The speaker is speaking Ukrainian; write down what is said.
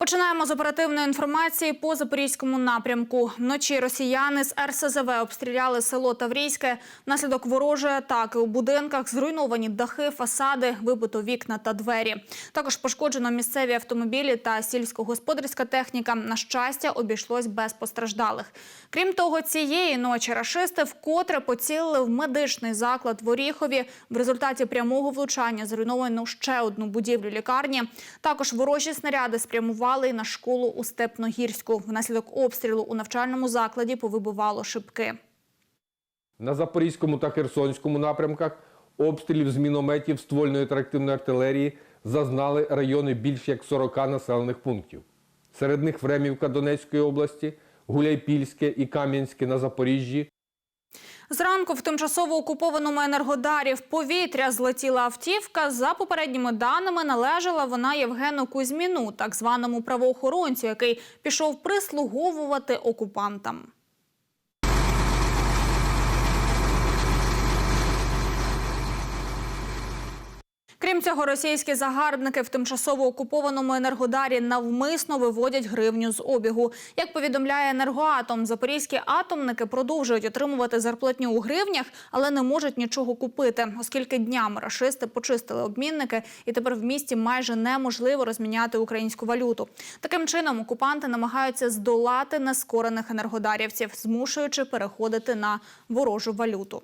Починаємо з оперативної інформації по запорізькому напрямку. Вночі росіяни з РСЗВ обстріляли село Таврійське. Внаслідок ворожої атаки у будинках зруйновані дахи, фасади, вибито вікна та двері. Також пошкоджено місцеві автомобілі та сільськогосподарська техніка. На щастя, обійшлось без постраждалих. Крім того, цієї ночі рашисти вкотре поцілили в медичний заклад в Оріхові. В результаті прямого влучання зруйновано ще одну будівлю лікарні. Також ворожі снаряди спрямували й на школу у Степногірську. Внаслідок обстрілу у навчальному закладі повибивало шибки. На Запорізькому та Херсонському напрямках обстрілів з мінометів ствольної та реактивної артилерії зазнали райони більш як 40 населених пунктів. Серед них Времівка Донецької області, Гуляйпільське і Кам'янське на Запоріжжі, Зранку в тимчасово окупованому Енергодарі в повітря злетіла автівка. За попередніми даними належала вона Євгену Кузьміну, так званому правоохоронцю, який пішов прислуговувати окупантам. Крім цього, російські загарбники в тимчасово окупованому енергодарі навмисно виводять гривню з обігу. Як повідомляє енергоатом, запорізькі атомники продовжують отримувати зарплатню у гривнях, але не можуть нічого купити, оскільки днями рашисти почистили обмінники, і тепер в місті майже неможливо розміняти українську валюту. Таким чином окупанти намагаються здолати нескорених енергодарівців, змушуючи переходити на ворожу валюту.